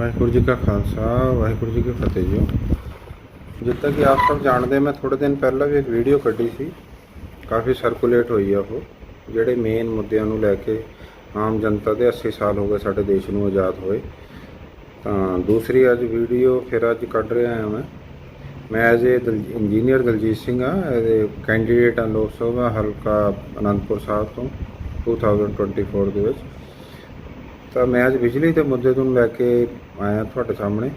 ਵਾਹਿਗੁਰੂ ਜੀ ਕਾ ਖਾਲਸਾ, ਵਾਹਿਗੁਰੂ ਜੀ ਕੀ ਫਤਿਹ ਜੀ। ਜਿੱਦਾਂ ਕਿ ਆਪ ਸਭ ਜਾਣਦੇ, ਮੈਂ ਥੋੜੇ ਦਿਨ ਪਹਿਲਾਂ ਵੀ ਇੱਕ ਵੀਡੀਓ ਕੱਢੀ ਸੀ। ਕਾਫੀ ਸਰਕੂਲੇਟ ਹੋਈ ਆ ਉਹ, ਜਿਹੜੇ ਮੇਨ ਮੁੱਦਿਆਂ ਨੂੰ ਲੈ ਕੇ ਆਮ ਜਨਤਾ ਦੇ 80 ਸਾਲ ਹੋ ਗਏ ਸਾਡੇ ਦੇਸ਼ ਨੂੰ ਆਜ਼ਾਦ ਹੋਏ। ਤਾਂ ਦੂਸਰੀ ਅੱਜ ਵੀਡੀਓ ਫਿਰ ਅੱਜ ਕੱਢ ਰਿਹਾ ਹਾਂ ਮੈਂ। ਮੈਂ as a engineer Daljeet Singh ਆ ਇਹਦੇ ਕੈਂਡੀਡੇਟ ਆ ਲੋਕ ਸਭਾ ਹਲਕਾ ਅਨੰਦਪੁਰ ਸਾਹਿਬ ਤੋਂ 2024 ਦੇ ਵਿੱਚ। ਤਾਂ ਮੈਂ ਅੱਜ ਬਿਜਲੀ ਦੇ ਮੁੱਦੇ ਨੂੰ ਲੈ ਕੇ ਆਇਆ ਤੁਹਾਡੇ ਸਾਹਮਣੇ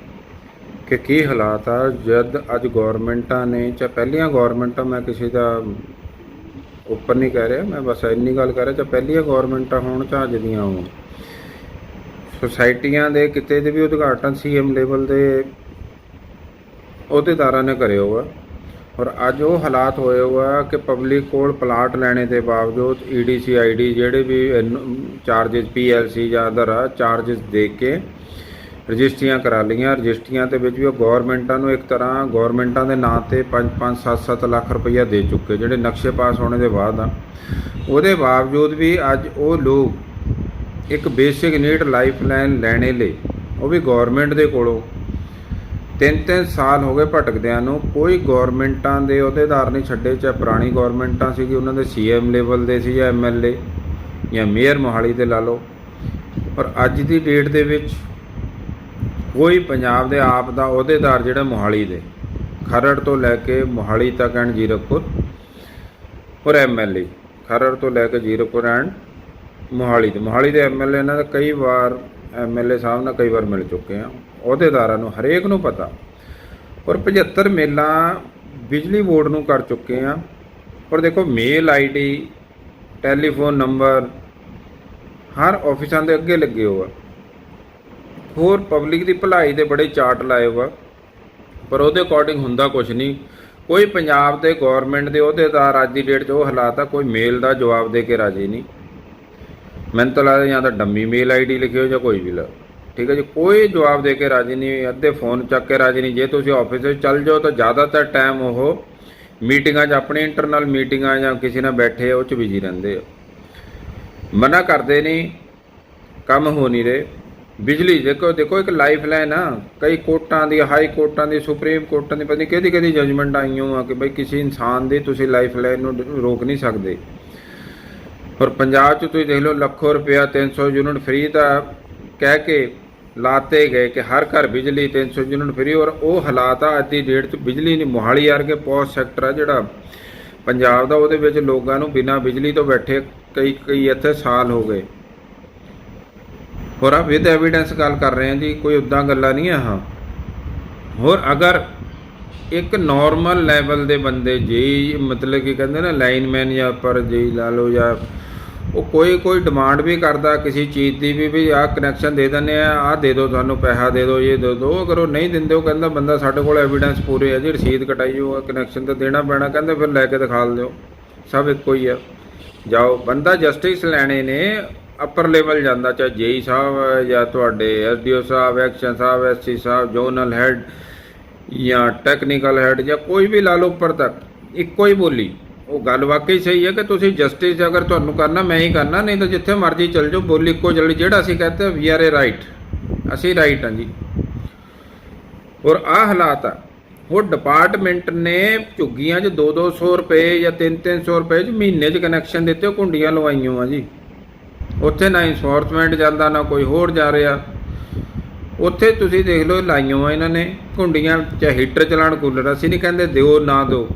ਕਿ ਕੀ ਹਾਲਾਤ ਆ, ਜਦ ਅੱਜ ਗਵਰਨਮੈਂਟਾਂ ਨੇ ਜਾਂ ਪਹਿਲੀਆਂ ਗਵਰਨਮੈਂਟਾਂ ਮੈਂ ਕਿਸੇ ਦਾ ਉੱਪਰ ਨਹੀਂ ਕਹਿ ਰਿਹਾ, ਮੈਂ ਬਸ ਇੰਨੀ ਗੱਲ ਕਰ ਰਿਹਾ ਚਾਹੇ ਪਹਿਲੀਆਂ ਗਵਰਨਮੈਂਟਾਂ ਹੋਣ ਜਾਂ ਅੱਜ ਦੀਆਂ ਹੋਣ। ਸੁਸਾਇਟੀਆਂ ਦੇ ਕਿਤੇ ਦੇ ਵੀ ਉਦਘਾਟਨ ਸੀਐਮ ਲੈਵਲ ਦੇ ਅਹੁਦੇਦਾਰਾਂ ਨੇ ਕਰਿਓ ਹੋਆ ਔਰ ਅੱਜ ਉਹ ਹਾਲਾਤ ਹੋਏ ਹੋਆ ਕਿ ਪਬਲਿਕ ਕੋਲ ਪਲਾਟ ਲੈਣੇ ਦੇ ਬਾਵਜੂਦ ਈਡੀਸੀ ਆਈਡੀ ਜਿਹੜੇ ਵੀ ਚਾਰजेस ਪੀਐਲਸੀ ਜਾਂ ਅਦਰ ਚਾਰजेस ਦੇ ਕੇ ਰਜਿਸਟਰੀਆਂ ਕਰਾ ਲਈਆਂ। ਰਜਿਸਟਰੀਆਂ ਦੇ ਵਿੱਚ ਵੀ ਉਹ ਗਵਰਨਮੈਂਟਾਂ ਨੂੰ ਇੱਕ ਤਰ੍ਹਾਂ ਗਵਰਨਮੈਂਟਾਂ ਦੇ ਨਾਂ ਤੇ 5 5 7 7 ਲੱਖ ਰੁਪਈਆ ਦੇ ਚੁੱਕੇ, ਜਿਹੜੇ ਨਕਸ਼ੇ ਪਾਸ ਹੋਣੇ ਦੇ ਬਾਅਦ ਆ। ਉਹਦੇ ਬਾਵਜੂਦ ਵੀ ਅੱਜ ਉਹ ਲੋਕ ਇੱਕ ਬੇਸਿਕ ਨੀਡ ਲਾਈਫ ਲਾਈਨ ਲੈਣੇ ਲਈ, ਉਹ ਵੀ ਗਵਰਨਮੈਂਟ ਦੇ ਕੋਲੋਂ ਤਿੰਨ ਤਿੰਨ ਸਾਲ ਹੋ ਗਏ ਭਟਕਦਿਆਂ ਨੂੰ। ਕੋਈ ਗਵਰਨਮੈਂਟਾਂ ਦੇ ਅਹੁਦੇਦਾਰ ਨਹੀਂ ਛੱਡੇ, ਚਾਹੇ ਪੁਰਾਣੀ ਗਵਰਨਮੈਂਟਾਂ ਸੀਗੀ, ਉਹਨਾਂ ਦੇ ਸੀਐਮ ਲੈਵਲ ਦੇ ਸੀ ਜਾਂ ਐਮਐਲਏ ਜਾਂ ਮੇਅਰ ਮੋਹਾਲੀ ਦੇ ਲਾ ਲਓ। ਪਰ ਅੱਜ ਦੀ ਡੇਟ ਦੇ ਵਿੱਚ ਕੋਈ ਪੰਜਾਬ ਦੇ ਆਪ ਦਾ ਅਹੁਦੇਦਾਰ ਜਿਹੜਾ ਮੋਹਾਲੀ ਦੇ, ਖਰੜ ਤੋਂ ਲੈ ਕੇ ਮੋਹਾਲੀ ਤੱਕ ਐਂਡ ਜੀਰਕਪੁਰ ਔਰ ਐਮਐਲਏ ਖਰੜ ਤੋਂ ਲੈ ਕੇ ਜੀਰਕਪੁਰ ਐਂਡ ਮੋਹਾਲੀ ਦੇ। ਮੋਹਾਲੀ ਦੇ ਐਮਐਲਏ ਇਹਨਾਂ ਦਾ ਕਈ ਵਾਰ ਐਮਐਲਏ ਸਾਹਿਬ ਨਾਲ ਕਈ ਵਾਰ ਮਿਲ ਚੁੱਕੇ ਆ ਅਹੁਦੇਦਾਰਾਂ ਨੂੰ ਹਰੇਕ ਨੂੰ ਪਤਾ। ਔਰ 75 ਮੇਲਾਂ ਬਿਜਲੀ ਬੋਰਡ ਨੂੰ ਕਰ ਚੁੱਕੇ ਆ ਔਰ ਦੇਖੋ, ਮੇਲ ਆਈਡੀ ਟੈਲੀਫੋਨ ਨੰਬਰ ਹਰ ਆਫਿਸਾਂ ਦੇ ਅੱਗੇ ਲੱਗੇ ਹੋਆ ਹੋਰ ਪਬਲਿਕ ਦੀ ਭਲਾਈ ਦੇ ਬੜੇ ਚਾਰਟ ਲਾਏ ਹੋਆ ਪਰ ਉਹਦੇ ਅਕੋਰਡਿੰਗ ਹੁੰਦਾ ਕੁਝ ਨਹੀਂ। ਕੋਈ ਪੰਜਾਬ ਦੇ ਗਵਰਨਮੈਂਟ ਦੇ ਅਹੁਦੇਦਾਰ ਅੱਜ ਦੀ ਡੇਟ 'ਚ ਉਹ ਹਾਲਾਤ ਆ, ਕੋਈ ਮੇਲ ਦਾ ਜਵਾਬ ਦੇ ਕੇ ਰਾਜੀ ਨਹੀਂ। ਮੈਨੂੰ ਤਾਂ ਲੱਗਦਾ ਜਾਂ ਤਾਂ ਡੰਮੀ ਮੇਲ ਆਈਡੀ ਲਿਖਿਓ ਜਾਂ ਕੋਈ ਵੀ ਲਾ ਠੀਕ ਹੈ ਜੀ, ਕੋਈ ਜਵਾਬ ਦੇ ਕੇ ਰਾਜੀ ਨਹੀਂ, ਅੱਧੇ ਫੋਨ ਚੱਕ ਕੇ ਰਾਜੀ ਨਹੀਂ। ਜੇ ਤੁਸੀਂ ਆਫਿਸ ਵਿੱਚ ਚੱਲ ਜਾਓ ਤਾਂ ਜ਼ਿਆਦਾਤਰ ਟਾਈਮ ਉਹ ਮੀਟਿੰਗਾਂ 'ਚ ਆਪਣੀ ਇੰਟਰਨਲ ਮੀਟਿੰਗਾਂ ਜਾਂ ਕਿਸੇ ਨਾਲ ਬੈਠੇ ਉਹ 'ਚ ਬਿਜ਼ੀ ਰਹਿੰਦੇ ਆ। ਮਨਾ ਕਰਦੇ ਨਹੀਂ, ਕੰਮ ਹੋ ਨਹੀਂ ਰਹੇ। ਬਿਜਲੀ, ਦੇਖੋ ਦੇਖੋ ਇੱਕ ਲਾਈਫ ਲਾਈਨ ਆ। ਕਈ ਕੋਰਟਾਂ ਦੀ ਹਾਈ ਕੋਰਟਾਂ ਦੀ, ਸੁਪਰੀਮ ਕੋਰਟਾਂ ਦੀ, ਪਤਾ ਨਹੀਂ ਕਿਹਦੀ ਕਿਹਦੀ ਜਜਮੈਂਟ ਆਈਆਂ ਆ ਕਿ ਬਈ ਕਿਸੇ ਇਨਸਾਨ ਦੀ ਤੁਸੀਂ ਲਾਈਫ ਲਾਈਨ ਨੂੰ ਰੋਕ ਨਹੀਂ ਸਕਦੇ। ਔਰ ਪੰਜਾਬ 'ਚ ਤੁਸੀਂ ਦੇਖ ਲਓ ਲੱਖੋ ਰੁਪਇਆ 300 ਯੂਨਿਟ ਫ੍ਰੀ ਦਾ ਕਹਿ ਕੇ ਲਾਤੇ ਗਏ ਕਿ ਹਰ ਘਰ ਬਿਜਲੀ 300 ਯੂਨਿਟ ਫ੍ਰੀ ਔਰ ਉਹ ਹਾਲਾਤ ਆ, ਅੱਜ ਦੀ ਡੇਟ 'ਚ ਬਿਜਲੀ ਨਹੀਂ ਮੋਹਾਲੀ ਵਰਗੇ ਪੋਸਟ ਸੈਕਟਰ ਆ ਜਿਹੜਾ ਪੰਜਾਬ ਦਾ, ਉਹਦੇ ਵਿੱਚ ਲੋਕਾਂ ਨੂੰ ਬਿਨਾਂ ਬਿਜਲੀ ਤੋਂ ਬੈਠੇ ਕਈ ਕਈ ਇੱਥੇ ਸਾਲ ਹੋ ਗਏ। ਹੋਰ ਆ ਵਿਦ ਐਵੀਡੈਂਸ ਗੱਲ ਕਰ ਰਹੇ ਹਾਂ ਜੀ, ਕੋਈ ਉਦਾਂ ਗੱਲਾਂ ਨਹੀਂ ਆ ਹਾਂ। ਹੋਰ ਅਗਰ ਇੱਕ ਨਾਰਮਲ ਲੈਵਲ ਦੇ ਬੰਦੇ ਜੀ ਮਤਲਬ ਕਿ ਕਹਿੰਦੇ ਨਾ ਲਾਈਨਮੈਨ ਜਾਂ ਪਰ ਜੀ ਲਾ ਲਓ ਜਾਂ ਉਹ ਕੋਈ ਕੋਈ ਡਿਮਾਂਡ ਵੀ ਕਰਦਾ, ਕਿਸੇ ਚੀਜ਼ ਦੀ ਵੀ ਵੀ ਆਹ ਕਨੈਕਸ਼ਨ ਦੇ ਦਿੰਦੇ ਆ, ਆਹ ਦੇ ਦਿਓ ਤੁਹਾਨੂੰ ਪੈਸਾ ਦੇ ਦਿਓ, ਇਹ ਦੇ ਦਿਓ। ਅਗਰ ਉਹ ਨਹੀਂ ਦਿੰਦੇ, ਉਹ ਕਹਿੰਦਾ ਬੰਦਾ ਸਾਡੇ ਕੋਲ ਐਵੀਡੈਂਸ ਪੂਰੇ ਆ ਜੀ, ਰਸੀਦ ਕਟਾਈ ਹੋਊਗਾ ਕਨੈਕਸ਼ਨ ਤਾਂ ਦੇਣਾ ਪੈਣਾ, ਕਹਿੰਦੇ ਫਿਰ ਲੈ ਕੇ ਦਿਖਾ ਦਿਓ। ਸਭ ਇੱਕੋ ਹੀ ਆ। ਜਾਓ, ਬੰਦਾ ਜਸਟਿਸ ਲੈਣੇ ਨੇ ਅਪਰ ਲੈਵਲ ਜਾਂਦਾ, ਚਾਹੇ ਜੇਈ ਸਾਹਿਬ ਹੈ ਜਾਂ ਤੁਹਾਡੇ ਐਸਡੀਓ ਸਾਹਿਬ ਐਕਸ਼ਨ ਸਾਹਿਬ ਐਸਸੀ ਸਾਹਿਬ ਜ਼ੋਨਲ ਹੈਡ ਜਾਂ ਟੈਕਨੀਕਲ ਹੈਡ ਜਾਂ ਕੋਈ ਵੀ ਲਾ ਲਓ ਉੱਪਰ ਤੱਕ, ਇੱਕੋ ਹੀ ਬੋਲੀ। ਉਹ ਗੱਲ ਵਾਕਈ ਸਹੀ ਹੈ ਕਿ ਤੁਸੀਂ ਜਸਟਿਸ ਅਗਰ ਤੁਹਾਨੂੰ ਕਰਨਾ, ਮੈਂ ਹੀ ਕਰਨਾ, ਨਹੀਂ ਤਾਂ ਜਿੱਥੇ ਮਰਜ਼ੀ ਚੱਲ ਜਾਓ, ਬੋਲੀ ਇੱਕੋ ਜਲਦੀ ਜਿਹੜਾ ਅਸੀਂ ਕਹਤੇ ਵੀ ਆਰ ਏ ਰਾਈਟ ਅਸੀਂ ਰਾਈਟ ਹਾਂ ਜੀ। ਔਰ ਆ ਹਾਲਾਤ ਆ। ਉਹ ਡਿਪਾਰਟਮੈਂਟ ਨੇ ਝੁੱਗੀਆਂ 'ਚ 2-200 ਰੁਪਏ ਜਾਂ 3-300 ਰੁਪਏ 'ਚ ਮਹੀਨੇ 'ਚ ਕਨੈਕਸ਼ਨ ਦਿੱਤੇ, ਉਹ ਕੁੰਡੀਆਂ ਲਵਾਈਆਂ ਆ ਜੀ। ਉੱਥੇ ਨਾ ਇਨਫੋਰਸਮੈਂਟ ਜਾਂਦਾ, ਨਾ ਕੋਈ ਹੋਰ ਜਾ ਰਿਹਾ। ਉੱਥੇ ਤੁਸੀਂ ਦੇਖ ਲਓ, ਲਾਈਆਂ ਆ ਇਹਨਾਂ ਨੇ। ਕੁੰਡੀਆਂ ਚਾਹੇ ਹੀਟਰ ਚਲਾਣ ਕੂਲਰ, ਅਸੀਂ ਨਹੀਂ ਕਹਿੰਦੇ ਦਿਓ, ਨਾ ਦਿਓ।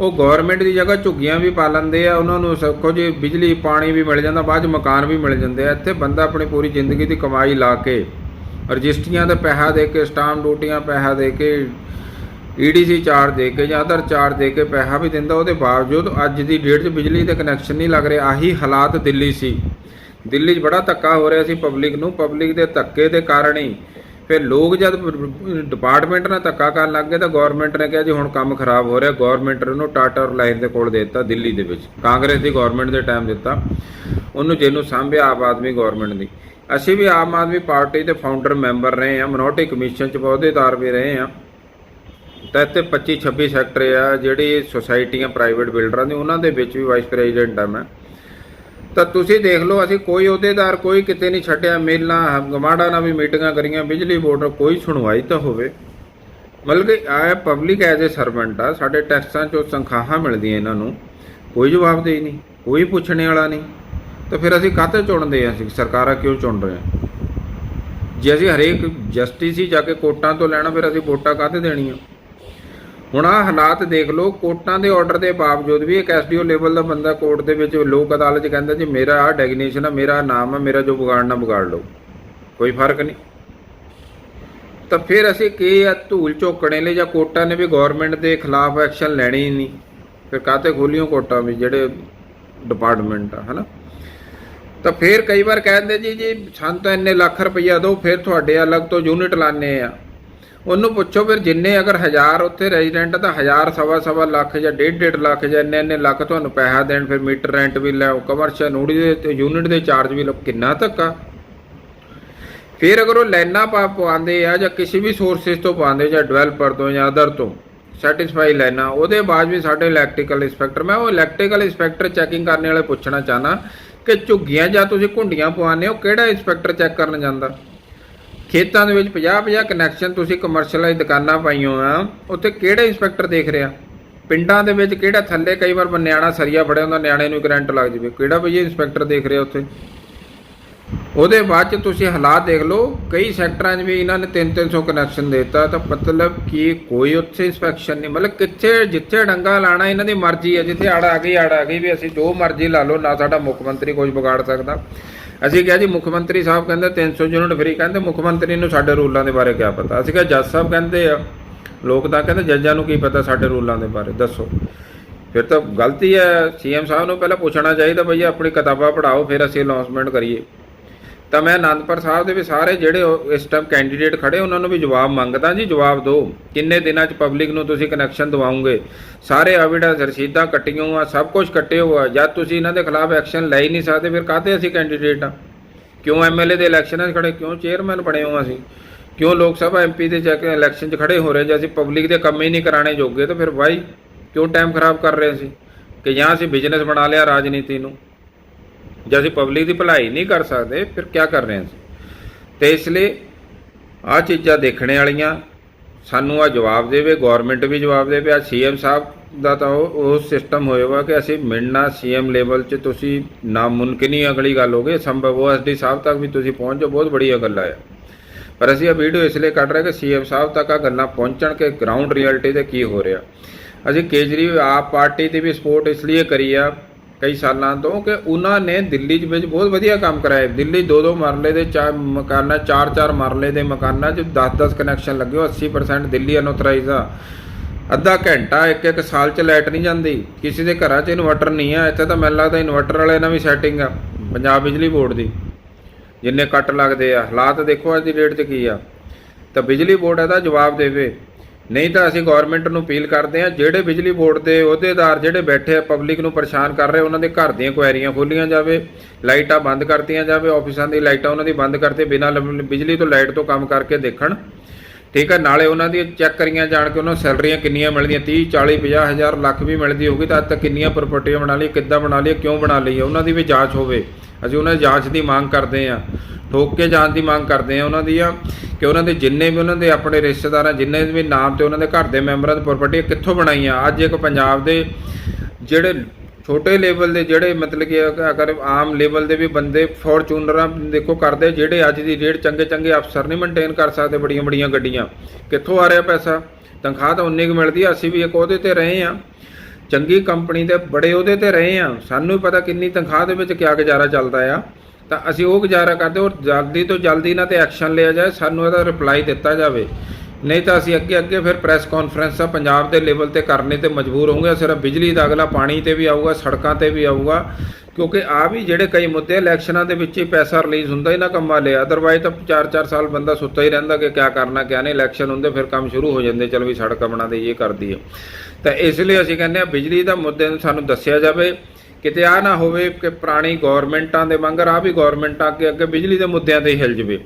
ਉਹ ਗਵਰਨਮੈਂਟ ਦੀ ਜਗ੍ਹਾ ਝੁੱਗੀਆਂ ਵੀ ਪਾ ਲੈਂਦੇ ਆ, ਉਹਨਾਂ ਨੂੰ ਸਭ ਕੁਝ ਬਿਜਲੀ, ਪਾਣੀ ਵੀ ਮਿਲ ਜਾਂਦਾ, ਬਾਅਦ 'ਚ ਮਕਾਨ ਵੀ ਮਿਲ ਜਾਂਦੇ ਆ। ਇੱਥੇ ਬੰਦਾ ਆਪਣੀ ਪੂਰੀ ਜ਼ਿੰਦਗੀ ਦੀ ਕਮਾਈ ਲਾ ਕੇ ਰਜਿਸਟਰੀਆਂ ਦਾ ਪੈਸਾ ਦੇ ਕੇ ਸਟਾਂਪ ਡਿਊਟੀਆਂ ਪੈਸਾ ਦੇ ਕੇ ਈਡੀਸੀ ਚਾਰਜ ਦੇ ਕੇ ਜਾਂ ਅਦਰ ਚਾਰਜ ਦੇ ਕੇ ਪੈਸਾ ਵੀ ਦਿੰਦਾ, ਉਹਦੇ ਬਾਵਜੂਦ ਅੱਜ ਦੀ ਡੇਟ 'ਚ ਬਿਜਲੀ ਦੇ ਕਨੈਕਸ਼ਨ ਨਹੀਂ ਲੱਗ ਰਹੇ। ਆਹੀ ਹਾਲਾਤ ਦਿੱਲੀ ਸੀ। ਦਿੱਲੀ 'ਚ ਬੜਾ ਧੱਕਾ ਹੋ ਰਿਹਾ ਸੀ ਪਬਲਿਕ ਨੂੰ। ਪਬਲਿਕ ਦੇ ਧੱਕੇ ਦੇ ਕਾਰਨ ਹੀ ਫਿਰ ਲੋਕ ਜਦ ਡਿਪਾਰਟਮੈਂਟ ਨਾਲ ਧੱਕਾ ਕਰਨ ਲੱਗ ਗਏ ਤਾਂ ਗਵਰਨਮੈਂਟ ਨੇ ਕਿਹਾ ਜੀ ਹੁਣ ਕੰਮ ਖਰਾਬ ਹੋ ਰਿਹਾ ਗਵਰਨਮੈਂਟ ਨੂੰ ਟਾਟਾ ਲਾਈਨ ਦੇ ਕੋਲ ਦੇ ਦਿੱਤਾ, ਦਿੱਲੀ ਦੇ ਵਿੱਚ। ਕਾਂਗਰਸ ਦੀ ਗਵਰਨਮੈਂਟ ਦੇ ਟਾਈਮ ਦਿੱਤਾ। ਉਹਨੂੰ ਜਿਹਨੂੰ ਸਾਂਭਿਆ ਆਮ ਆਦਮੀ ਗਵਰਨਮੈਂਟ ਦੀ। ਅਸੀਂ ਵੀ ਆਮ ਆਦਮੀ ਪਾਰਟੀ ਦੇ ਫਾਊਂਡਰ ਮੈਂਬਰ ਰਹੇ ਹਾਂ ਮਿਨੋਰਟੀ ਕਮਿਸ਼ਨ ਚ ਅਹੁਦੇਦਾਰ ਵੀ ਰਹੇ ਹਾਂ। ਤਾਂ ਇੱਥੇ 25 26 ਸੈਕਟਰ ਆ, ਜਿਹੜੀ ਸੁਸਾਇਟੀਆਂ ਪ੍ਰਾਈਵੇਟ ਬਿਲਡਰਾਂ ਦੀ ਉਹਨਾਂ ਦੇ ਵਿੱਚ ਵੀ ਵਾਈਸ ਪ੍ਰੈਜ਼ੀਡੈਂਟ ਆ ਮੈਂ। ਤਾਂ ਤੁਸੀਂ ਦੇਖ ਲਓ, ਅਸੀਂ ਕੋਈ ਅਹੁਦੇਦਾਰ ਕੋਈ ਕਿਤੇ ਨਹੀਂ ਛੱਡਿਆ, ਮੇਲਾਂ ਗਮਾੜਾ ਨਾਲ ਵੀ ਮੀਟਿੰਗਾਂ ਕਰੀਆਂ, ਬਿਜਲੀ ਬੋਰਡ ਕੋਈ ਸੁਣਵਾਈ ਤਾਂ ਹੋਵੇ। ਮਤਲਬ ਕਿ ਆ ਪਬਲਿਕ ਐਜ਼ ਅ ਸਰਵੈਂਟ ਆ, ਸਾਡੇ ਟੈਕਸਾਂ ਚੋਂ ਤਨਖਾਹਾਂ ਮਿਲਦੀਆਂ ਇਹਨਾਂ ਨੂੰ, ਕੋਈ ਜਵਾਬਦੇਹੀ ਨਹੀਂ, ਕੋਈ ਪੁੱਛਣੇ ਵਾਲਾ ਨਹੀਂ। ਤਾਂ ਫਿਰ ਅਸੀਂ ਕਾਹਤੇ ਚੁਣਦੇ ਆ, ਅਸੀਂ ਸਰਕਾਰਾਂ ਕਿਉਂ ਚੁਣ ਰਹੇ ਆ ਜੇ ਅਸੀਂ ਹਰੇਕ ਜਸਟਿਸ ਹੀ ਜਾ ਕੇ ਕੋਟਾਂ ਤੋਂ ਲੈਣਾ, ਫਿਰ ਅਸੀਂ ਵੋਟਾਂ ਕਾਹਤੇ ਦੇਣੀਆਂ? ਹੁਣ ਆ ਹਾਲਾਤ ਦੇਖ ਲਓ, ਕੋਰਟਾਂ ਦੇ ਆਰਡਰ ਦੇ ਬਾਵਜੂਦ ਵੀ ਇੱਕ ਐਸਡੀਓ ਲੈਵਲ ਦਾ ਬੰਦਾ ਕੋਰਟ ਦੇ ਵਿੱਚ ਲੋਕ ਅਦਾਲਤ 'ਚ ਕਹਿੰਦਾ ਜੀ, ਮੇਰਾ ਆ ਡੈਗਨੇਸ਼ਨ ਆ, ਮੇਰਾ ਨਾਮ ਆ, ਮੇਰਾ ਜੋ ਵਿਗਾੜਨਾ ਵਿਗਾੜ ਲਓ। ਕੋਈ ਫ਼ਰਕ ਨਹੀਂ। ਤਾਂ ਫਿਰ ਅਸੀਂ ਕਿ ਆ, ਧੂਲ ਝੋਕਣੇ ਲਈ ਜਾਂ ਕੋਰਟਾਂ ਨੇ ਵੀ ਗਵਰਨਮੈਂਟ ਦੇ ਖਿਲਾਫ ਐਕਸ਼ਨ ਲੈਣੀ ਹੀ ਨਹੀਂ। ਫਿਰ ਕਾਹਤੇ ਖੋਲੀਆਂ ਕੋਰਟਾਂ ਵੀ, ਜਿਹੜੇ ਡਿਪਾਰਟਮੈਂਟ ਆ, ਹਨਾ? ਤਾਂ ਫਿਰ ਕਈ ਵਾਰ ਕਹਿੰਦੇ ਜੀ ਜੀ ਸਾਨੂੰ ਤਾਂ ਇੰਨੇ ਲੱਖ ਰੁਪਈਆ ਦਿਓ, ਫਿਰ ਤੁਹਾਡੇ ਅਲੱਗ ਤੋਂ ਯੂਨਿਟ ਲਾਣੇ ਆ। ਉਹਨੂੰ ਪੁੱਛੋ ਫਿਰ ਜਿੰਨੇ ਅਗਰ ਹਜ਼ਾਰ ਉੱਥੇ ਰੈਜ਼ੀਡੈਂਟ ਤਾਂ ਹਜ਼ਾਰ ਸਵਾ ਸਵਾ ਲੱਖ ਜਾਂ ਡੇਢ ਡੇਢ ਲੱਖ ਜਾਂ ਇੰਨੇ ਇੰਨੇ ਲੱਖ ਤੁਹਾਨੂੰ ਪੈਸਾ ਦੇਣ, ਫਿਰ ਮੀਟਰ ਰੈਂਟ ਵੀ ਲੈ ਕਮਰਸ਼ੀਅਲ ਨੂੜੀ ਦੇ ਯੂਨਿਟ ਦੇ ਚਾਰਜ ਵੀ ਲਓ, ਕਿੰਨਾ ਧੱਕਾ। ਫਿਰ ਅਗਰ ਉਹ ਲਾਈਨਾਂ ਪਾ, ਪਾਉਂਦੇ ਆ ਜਾਂ ਕਿਸੇ ਵੀ ਸੋਰਸਸ ਤੋਂ ਪਾਉਂਦੇ ਜਾਂ ਡਿਵੈਲਪਰ ਤੋਂ ਜਾਂ ਅਦਰ ਤੋਂ ਸੈਟੀਸਫਾਈ ਲੈਣਾ, ਉਹਦੇ ਬਾਅਦ ਵੀ ਸਾਡੇ ਇਲੈਕਟ੍ਰੀਕਲ ਇੰਸਪੈਕਟਰ ਮੈਂ ਉਹ ਇਲੈਕਟ੍ਰੀਕਲ ਇੰਸਪੈਕਟਰ ਚੈਕਿੰਗ ਕਰਨ ਵਾਲੇ ਪੁੱਛਣਾ ਚਾਹਨਾ ਕਿ ਝੁੱਗੀਆਂ ਜਾਂ ਤੁਸੀਂ ਘੁੰਡੀਆਂ ਪਵਾਉਂਦੇ ਹੋ, ਕਿਹੜਾ ਇੰਸਪੈਕਟਰ ਚੈੱਕ ਕਰਨ ਜਾਂਦਾ? ਖੇਤਾਂ ਦੇ ਵਿੱਚ 50 50 ਕਨੈਕਸ਼ਨ ਤੁਸੀਂ ਕਮਰਸ਼ੀਅਲਾਈਜ਼ ਦੁਕਾਨਾਂ ਪਾਈਆਂ ਆ। ਉੱਥੇ ਕਿਹੜਾ ਇੰਸਪੈਕਟਰ ਦੇਖ ਰਿਹਾ? ਪਿੰਡਾਂ ਦੇ ਵਿੱਚ ਕਿਹੜਾ ਥੱਲੇ ਕਈ ਵਾਰ ਨਿਆਣਾ ਸਰੀਆ ਫੜਿਆ ਹੁੰਦਾ, ਨਿਆਣੇ ਨੂੰ ਕਰੰਟ ਲੱਗ ਜਾਵੇ। ਕਿਹੜਾ ਭਈ ਇੰਸਪੈਕਟਰ ਦੇਖ ਰਿਹਾ ਉੱਥੇ? ਉਹਦੇ ਬਾਅਦ ਚ ਤੁਸੀਂ ਹਾਲਾਤ ਦੇਖ ਲਓ, ਕਈ ਸੈਕਟਰਾਂ 'ਚ ਵੀ ਇਹਨਾਂ ਨੇ 3-300 ਕਨੈਕਸ਼ਨ ਦਿੱਤਾ, ਤਾਂ ਮਤਲਬ ਕਿ ਕੋਈ ਉੱਥੇ ਇਨਸਪੈਕਸ਼ਨ ਨਹੀਂ, ਮਤਲਬ ਕਿੱਥੇ, ਜਿੱਥੇ ਡੰਗਾ ਲਾਣਾ, ਇਹਨਾਂ ਦੀ ਮਰਜ਼ੀ ਹੈ, ਜਿੱਥੇ ਆੜ ਆ ਗਈ, ਆੜ ਆ ਗਈ, ਵੀ ਅਸੀਂ ਜੋ ਮਰਜ਼ੀ ਲਾ ਲਓ, ਨਾ ਸਾਡਾ ਮੁੱਖ ਮੰਤਰੀ ਕੁਝ ਵਿਗਾੜ ਸਕਦਾ। ਅਸੀਂ ਕਿਹਾ ਜੀ, ਮੁੱਖ ਮੰਤਰੀ ਸਾਹਿਬ ਕਹਿੰਦੇ 300 ਯੂਨਿਟ ਫਰੀ ਕਹਿੰਦੇ ਮੁੱਖ ਮੰਤਰੀ ਨੂੰ ਸਾਡੇ ਰੂਲਾਂ ਦੇ ਬਾਰੇ ਕੀ ਪਤਾ। ਅਸੀਂ ਕਿਹਾ, ਜੱਜ ਸਾਹਿਬ ਕਹਿੰਦੇ ਆ, ਲੋਕ ਤਾਂ ਕਹਿੰਦੇ ਜੱਜਾਂ ਨੂੰ ਕੀ ਪਤਾ ਸਾਡੇ ਰੂਲਾਂ ਦੇ ਬਾਰੇ, ਦੱਸੋ। ਫਿਰ ਤਾਂ ਗਲਤੀ ਹੈ, ਸੀਐਮ ਸਾਹਿਬ ਨੂੰ ਪਹਿਲਾਂ ਪੁੱਛਣਾ ਚਾਹੀਦਾ ਭਈ ਆਪਣੀ ਕਿਤਾਬਾਂ ਪੜ੍ਹਾਓ, ਫਿਰ ਅਸੀਂ ਅਨਾਉਂਸਮੈਂਟ ਕਰੀਏ। ਤਾਂ ਮੈਂ ਅਨੰਦਪੁਰ ਸਾਹਿਬ ਦੇ ਵੀ ਸਾਰੇ ਜਿਹੜੇ ਇਸ ਟਾਈਮ ਕੈਂਡੀਡੇਟ ਖੜੇ, ਉਹਨਾਂ ਨੂੰ ਵੀ ਜਵਾਬ ਮੰਗਦਾ ਜੀ, ਜਵਾਬ ਦਿਓ। ਕਿੰਨੇ ਦਿਨਾਂ 'ਚ ਪਬਲਿਕ ਨੂੰ ਤੁਸੀਂ ਕਨੈਕਸ਼ਨ ਦਿਵਾਉਂਗੇ ਸਾਰੇ ਐਵੀਡੈਂਸ ਰਸੀਦਾਂ ਕੱਟੀਆਂ ਆ ਸਭ ਕੁਝ ਕੱਟੇ ਹੋਆ ਜਦ ਤੁਸੀਂ ਇਹਨਾਂ ਦੇ ਖਿਲਾਫ ਐਕਸ਼ਨ ਲੈ ਹੀ ਨਹੀਂ ਸਕਦੇ, ਫਿਰ ਕਾਹਤੇ ਅਸੀਂ ਕੈਂਡੀਡੇਟ ਆ? ਕਿਉਂ ਐਮਐਲਏ ਦੇ ਇਲੈਕਸ਼ਨਾਂ 'ਚ ਖੜੇ, ਕਿਉਂ ਚੇਅਰਮੈਨ ਬਣੇ ਹੋ ਅਸੀਂ? ਕਿਉਂ ਲੋਕ ਸਭਾ ਐਮਪੀ ਦੇ ਜਾ ਕੇ ਇਲੈਕਸ਼ਨ 'ਚ ਖੜੇ ਹੋ ਰਹੇ ਜੇ ਅਸੀਂ ਪਬਲਿਕ ਦੇ ਕੰਮ ਹੀ ਨਹੀਂ ਕਰਾਣੇ ਜੋਗੇ, ਤਾਂ ਫਿਰ ਵਾਈ ਕਿਉਂ ਟਾਈਮ ਖਰਾਬ ਕਰ ਰਹੇ ਸੀ ਕਿ ਜਾਂ ਅਸੀਂ ਬਿਜ਼ਨਸ ਬਣਾ ਲਿਆ ਰਾਜਨੀਤੀ ਨੂੰ? ਜੇ ਅਸੀਂ ਪਬਲਿਕ ਦੀ ਭਲਾਈ ਨਹੀਂ ਕਰ ਸਕਦੇ, ਫਿਰ ਕੀ ਕਰ ਰਹੇ ਹਾਂ ਅਸੀਂ? ਤੇ ਇਸ ਲਈ ਆ ਚੀਜ਼ਾਂ ਦੇਖਣੇ ਵਾਲੀਆਂ ਸਾਨੂੰ ਆ ਜਵਾਬ ਦੇਵੇ ਗਵਰਨਮੈਂਟ ਵੀ ਜਵਾਬ ਦੇਵੇ। ਆ ਸੀਐਮ ਸਾਹਿਬ ਦਾ ਤਾਂ ਉਹ ਉਹ ਸਿਸਟਮ ਹੋਏਗਾ ਕਿ ਅਸੀਂ ਮਿਲਣਾ ਸੀਐਮ ਲੈਵਲ 'ਚ, ਤੁਸੀਂ ਨਾਮੁਮਕਿਨ ਹੀ ਅਗਲੀ ਗੱਲ ਹੋ ਗਈ। ਸੰਭਵ ਉਹ ਐਸਡੀ ਸਾਹਿਬ ਤੱਕ ਵੀ ਤੁਸੀਂ ਪਹੁੰਚ ਜਾਓ, ਬਹੁਤ ਬੜੀ ਗੱਲ ਆ। ਪਰ ਅਸੀਂ ਇਹ ਵੀਡੀਓ ਇਸ ਲਈ ਕੱਢ ਰਹੇ ਕਿ ਸੀਐਮ ਸਾਹਿਬ ਤੱਕ ਆ ਗੱਲਾਂ ਪਹੁੰਚਣ ਕਿ ਗਰਾਊਂਡ ਰਿਐਲਿਟੀ ਤੇ ਕੀ ਹੋ ਰਿਹਾ। ਅਸੀਂ ਕੇਜਰੀਵਾਲ ਆਪ ਪਾਰਟੀ ਦੀ ਵੀ ਸਪੋਰਟ ਇਸ ਲਈ ਕਰੀ ਆ ਕਈ ਸਾਲਾਂ ਤੋਂ ਕਿ ਉਹਨਾਂ ਨੇ ਦਿੱਲੀ 'ਚ ਵਿੱਚ ਬਹੁਤ ਵਧੀਆ ਕੰਮ ਕਰਾਇਆ। ਦਿੱਲੀ ਦੋ ਦੋ ਮਰਲੇ ਦੇ ਚਾਰ ਮਕਾਨਾਂ, ਚਾਰ ਚਾਰ ਮਰਲੇ ਦੇ ਮਕਾਨਾਂ 'ਚ 10-10 ਕਨੈਕਸ਼ਨ ਲੱਗੇ ਹੋ 80% ਦਿੱਲੀ ਅਨੋਥਰਾਈਜ਼ ਆ। ਅੱਧਾ ਘੰਟਾ, ਇੱਕ ਇੱਕ ਸਾਲ 'ਚ ਲਾਈਟ ਨਹੀਂ ਜਾਂਦੀ। ਕਿਸੇ ਦੇ ਘਰਾਂ 'ਚ ਇਨਵਰਟਰ ਨਹੀਂ ਆ, ਇੱਥੇ ਤਾਂ ਮੈਨੂੰ ਲੱਗਦਾ ਇਨਵਰਟਰ ਵਾਲੇ ਨਾਲ ਵੀ ਸੈਟਿੰਗ ਆ, ਪੰਜਾਬ ਬਿਜਲੀ ਬੋਰਡ ਦੀ। ਜਿੰਨੇ ਕੱਟ ਲੱਗਦੇ ਆ। ਹਾਲਾਤ ਦੇਖੋ ਅੱਜ ਦੀ ਡੇਟ 'ਚ ਕੀ ਆ। ਤਾਂ ਬਿਜਲੀ ਬੋਰਡ ਇਹਦਾ ਜਵਾਬ ਦੇਵੇ। ਨਹੀਂ ਤਾਂ ਅਸੀਂ ਗਵਰਨਮੈਂਟ ਨੂੰ ਅਪੀਲ ਕਰਦੇ ਹਾਂ, ਜਿਹੜੇ ਬਿਜਲੀ ਬੋਰਡ ਦੇ ਅਹੁਦੇਦਾਰ ਜਿਹੜੇ ਬੈਠੇ ਆ ਪਬਲਿਕ ਨੂੰ ਪਰੇਸ਼ਾਨ ਕਰ ਰਹੇ ਉਹਨਾਂ ਦੇ ਘਰ ਦੀਆਂ ਕੁਐਰੀਆਂ ਖੋਲੀਆਂ ਜਾਵੇ, ਲਾਈਟਾਂ ਬੰਦ ਕਰਤੀਆਂ ਜਾਵੇ, ਆਫਿਸਾਂ ਦੀ ਲਾਈਟਾਂ ਉਹਨਾਂ ਦੀ ਬੰਦ ਕਰਤੇ ਬਿਨਾਂ ਲਮ- ਬਿਜਲੀ ਤੋਂ ਲਾਈਟ ਤੋਂ ਕੰਮ ਕਰਕੇ ਦੇਖਣ। ਠੀਕ ਹੈ, ਨਾਲੇ ਉਹਨਾਂ ਦੀ ਚੈੱਕ ਕਰੀਆਂ ਜਾਣ ਕੇ ਉਹਨਾਂ ਨੂੰ ਸੈਲਰੀਆਂ ਕਿੰਨੀਆਂ ਮਿਲਦੀਆਂ? 30 40 50 ਹਜ਼ਾਰ ਲੱਖ ਵੀ ਮਿਲਦੀ ਹੋਊਗੀ ਤਾਂ ਅੱਜ ਤੱਕ ਕਿੰਨੀਆਂ ਪ੍ਰਾਪਰਟੀਆਂ ਬਣਾ ਲਈ ਕਿੱਦਾਂ ਬਣਾ ਲਈ ਕਿਉਂ ਬਣਾ ਲਈ ਉਹਨਾਂ ਦੀ ਵੀ ਜਾਂਚ ਹੋਵੇ। ਅਸੀਂ ਉਹਨਾਂ ਦੀ ਜਾਂਚ ਦੀ ਮੰਗ ਕਰਦੇ ਹਾਂ। ਠੋਕ ਕੇ ਜਾਂਚ ਦੀ ਮੰਗ ਕਰਦੇ ਹਾਂ ਉਹਨਾਂ ਦੀ ਆ ਕਿ ਉਹਨਾਂ ਦੇ ਜਿੰਨੇ ਵੀ ਉਹਨਾਂ ਦੇ ਆਪਣੇ ਰਿਸ਼ਤੇਦਾਰਾਂ, ਜਿੰਨੇ ਵੀ ਨਾਮ ਤੇ ਉਹਨਾਂ ਦੇ ਘਰ ਦੇ ਮੈਂਬਰਾਂ ਦੀ ਪ੍ਰਾਪਰਟੀ ਕਿੱਥੋਂ ਬਣਾਈਆਂ? ਅੱਜ ਇੱਕ ਪੰਜਾਬ ਦੇ ਜਿਹੜੇ ਛੋਟੇ ਲੈਵਲ ਦੇ ਜਿਹੜੇ ਮਤਲਬ ਕਿ ਅਗਰ ਆਮ ਲੈਵਲ ਦੇ ਵੀ ਬੰਦੇ ਫੋਰਚੂਨਰਾਂ ਦੇਖੋ ਕਰਦੇ ਜਿਹੜੇ ਅੱਜ ਦੀ ਡੇਟ ਚੰਗੇ ਚੰਗੇ ਅਫਸਰ ਨਹੀਂ ਮੇਨਟੇਨ ਕਰ ਸਕਦੇ ਬੜੀਆਂ ਬੜੀਆਂ ਗੱਡੀਆਂ। ਕਿੱਥੋਂ ਆ ਰਿਹਾ ਪੈਸਾ? ਤਨਖਾਹ ਤਾਂ ਉਨੀ ਕੁ ਮਿਲਦੀ ਆ, ਅਸੀਂ ਵੀ ਇੱਕ ਉਹਦੇ ਤੇ ਰਹੇ ਆ। ਚੰਗੀ ਕੰਪਨੀ ਦੇ ਬੜੇ ਉਹਦੇ ਤੇ ਰਹੇ ਆ। ਸਾਨੂੰ ਵੀ ਪਤਾ ਕਿੰਨੀ ਤਨਖਾਹ ਦੇ ਵਿੱਚ ਕਿਆ ਗੁਜ਼ਾਰਾ ਚੱਲਦਾ ਆ। ਤਾਂ ਅਸੀਂ ਉਹ ਗੁਜ਼ਾਰਾ ਕਰਦੇ ਔਰ ਜਲਦੀ ਤੋਂ ਜਲਦੀ ਇਹਨਾਂ ਤੇ ਐਕਸ਼ਨ ਲਿਆ ਜਾਏ, ਸਾਨੂੰ ਇਹਦਾ ਰਿਪਲਾਈ ਦਿੱਤਾ ਜਾਵੇ। ਨਹੀਂ ਤਾਂ ਅਸੀਂ ਅੱਗੇ ਅੱਗੇ ਫਿਰ ਪ੍ਰੈਸ ਕਾਨਫਰੰਸਾਂ ਪੰਜਾਬ ਦੇ ਲੈਵਲ ਤੇ ਕਰਨੇ ਤੇ ਮਜਬੂਰ ਹੋਵਾਂਗੇ ਸਿਰਫ ਬਿਜਲੀ ਦਾ ਅਗਲਾ ਪਾਣੀ ਤੇ ਵੀ ਆਊਗਾ, ਸੜਕਾਂ ਤੇ ਵੀ ਆਊਗਾ, ਕਿਉਂਕਿ ਆ ਵੀ ਜਿਹੜੇ ਕਈ ਮੁੱਦੇ ਇਲੈਕਸ਼ਨਾਂ ਦੇ ਵਿੱਚ ਹੀ ਪੈਸਾ ਰਿਲੀਜ਼ ਹੁੰਦਾ, ਇਹਨਾਂ ਕੰਮਾਂ ਲਈ। ਅਦਰਵਾਈਜ਼ ਤਾਂ 4-4 ਸਾਲ ਬੰਦਾ ਸੁੱਤਾ ਹੀ ਰਹਿੰਦਾ ਕਿ ਕਿਆ ਕਰਨਾ, ਕਿਆ ਨਹੀਂ। ਇਲੈਕਸ਼ਨ ਹੁੰਦੇ ਫਿਰ ਕੰਮ ਸ਼ੁਰੂ ਹੋ ਜਾਂਦੇ, ਚਲ ਵੀ ਸੜਕਾਂ ਬਣਾ ਦੇ ਇਹ ਕਰਦੀ ਹੈ ਤਾਂ ਇਸ ਲਈ ਅਸੀਂ ਕਹਿੰਦੇ ਆ, ਬਿਜਲੀ ਦਾ ਮੁੱਦੇ ਨੂੰ ਸਾਨੂੰ ਦੱਸਿਆ ਜਾਵੇ। ਕਿਤੇ ਆ ਨਾ ਹੋਵੇ ਕਿ ਪੁਰਾਣੀ ਗਵਰਨਮੈਂਟਾਂ ਦੇ ਵਾਂਗਰ ਆ ਵੀ ਗਵਰਨਮੈਂਟਾਂ ਅੱਗੇ ਅੱਗੇ ਬਿਜਲੀ ਦੇ ਮੁੱਦਿਆਂ ਤੇ ਹੀ ਹਿਲ ਜਵੇ।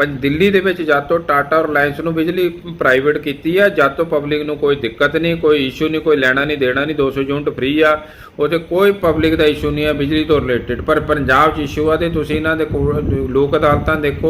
ਪਰ ਦਿੱਲੀ ਦੇ ਵਿੱਚ ਜਦ ਤੋਂ ਟਾਟਾ ਰਿਲਾਇੰਸ ਨੂੰ ਬਿਜਲੀ ਪ੍ਰਾਈਵੇਟ ਕੀਤੀ ਆ ਜਦ ਤੋਂ ਪਬਲਿਕ ਨੂੰ ਕੋਈ ਦਿੱਕਤ ਨਹੀਂ, ਕੋਈ ਇਸ਼ੂ ਨਹੀਂ, ਕੋਈ ਲੈਣਾ ਨਹੀਂ, ਦੇਣਾ ਨਹੀਂ 200 ਯੂਨਿਟ ਫ੍ਰੀ ਆ, ਉਹਦੇ ਕੋਈ ਪਬਲਿਕ ਦਾ ਇਸ਼ੂ ਨਹੀਂ ਆ ਬਿਜਲੀ ਤੋਂ ਰਿਲੇਟਡ। ਪਰ ਪੰਜਾਬ 'ਚ ਇਸ਼ੂ ਆ ਤੇ ਤੁਸੀਂ ਇਹਨਾਂ ਦੇ ਕੋਲ ਲੋਕ ਅਦਾਲਤਾਂ ਦੇਖੋ।